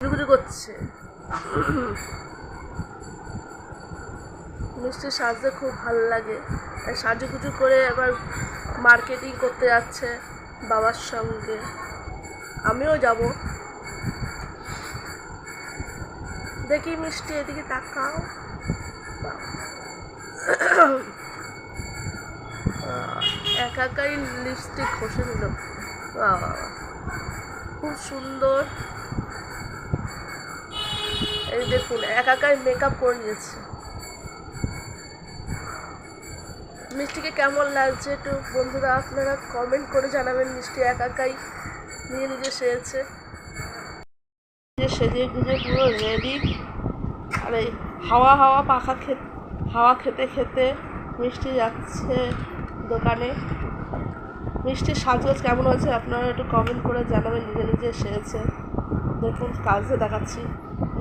গুজু করছে। মিষ্টি সাজতে খুব ভালো লাগে। সাজুগুজু করে এবার মার্কেটিং করতে যাচ্ছে বাবার সঙ্গে। আমিও যাব। দেখি মিষ্টি, এদিকে তাকাও। একা একাই লিপস্টিক নিল। বাবা, খুব সুন্দর। এই দেখুন একাকাই মেকআপ করে নিয়েছে। মিষ্টিকে কেমন লাগছে একটু বন্ধুরা আপনারা কমেন্ট করে জানাবেন, মিষ্টি একাকাই নিয়ে নিজে সেরেছে সেজে গুজে পুরো রেডি আর এই হাওয়া হাওয়া পাখা খেতে, হাওয়া খেতে খেতে মিষ্টি যাচ্ছে দোকানে। মিষ্টির সাজগোজ কেমন হয়েছে আপনারা একটু কমেন্ট করে জানাবেন, নিজে নিজে সেরেছে দেখুন কাজে দেখাচ্ছি।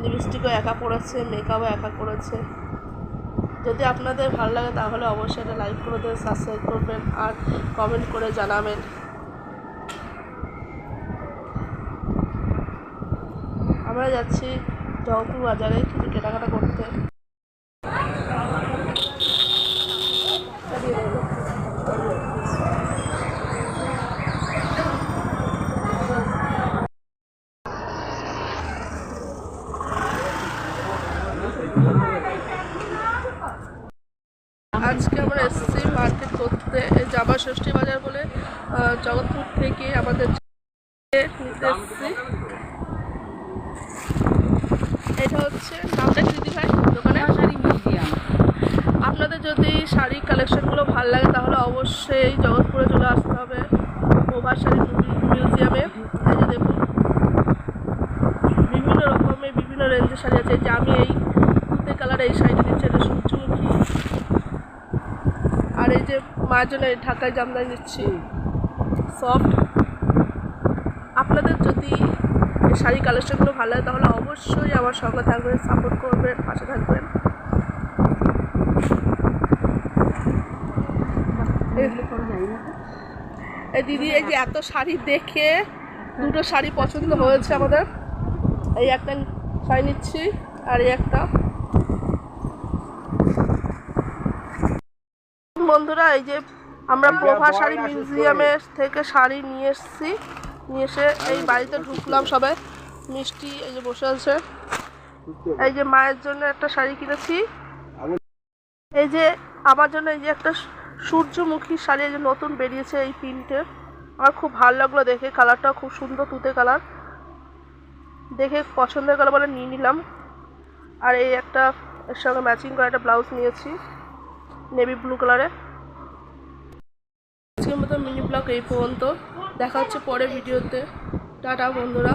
লিপস্টিকও একা পড়েছে মেকআপও একা করেছে। যদি আপনাদের ভালো লাগে তাহলে অবশ্যই এটা লাইক করে দেবেন সাবস্ক্রাইব করবেন আর কমেন্ট করে জানাবেন। আমরা যাচ্ছি জগপুর বাজারে কিছু কেনাকাটা করতে। আজকে আমরা এসেছি মার্কেট করতে জামা ষষ্ঠী বাজার বলে জগৎপুর থেকে আমাদের নিতে এসেছি। এটা হচ্ছে নামটা দিদি ভাই? দোকানে? শাড়ি মিউজিয়াম। আপনাদের যদি শাড়ি কালেকশনগুলো ভালো লাগে তাহলে অবশ্যই জগৎপুরে চলে আসতে হবে। ওভার শাড়ি মিউজিয়ামে। এই যে দেখুন বিভিন্ন রকমের বিভিন্ন রেঞ্জের শাড়ি আছে। যে আমি এই তুতে কালার এই শাড়িটা নিচ্ছি এটা সূর্যমুখী আর এই যে মায়ের জন্য ঢাকায় জামদানি নিচ্ছি সফট আপনাদের যদি শাড়ি কালেকশনগুলো ভালো লাগে তাহলে অবশ্যই আমার সঙ্গে থাকবেন সাপোর্ট করবেন পাশে থাকবেন? এই দিদি এই যে এত শাড়ি দেখে দুটো শাড়ি পছন্দ হয়েছে আমাদের। এই একটা শাড়ি নিচ্ছি আর এই একটা বন্ধুরা এই যে আমরা প্রভা শাড়ি মিউজিয়ামে থেকে শাড়ি নিয়ে এসেছি। নিয়ে এসে এই বাড়িতে ঢুকলাম সবাই মিষ্টি এই যে বসে আছে। এই যে মায়ের জন্য একটা শাড়ি কিনেছি। এই যে আমার জন্য এই যে একটা সূর্যমুখী শাড়ি এই যে নতুন বেরিয়েছে এই প্রিন্টের আমার খুব ভালো লাগল দেখে কালারটাও খুব সুন্দর তুতে কালার। দেখে পছন্দ হয়ে গেলো বলে নিয়ে নিলাম। আর এই একটা এর সঙ্গে ম্যাচিং করা একটা ব্লাউজ নিয়েছি। নেভি ব্লু কালারে। আজকের মতো মিনি ব্লগ এই পর্যন্ত। দেখা হচ্ছে পরে ভিডিওতে। টাটা, বন্ধুরা।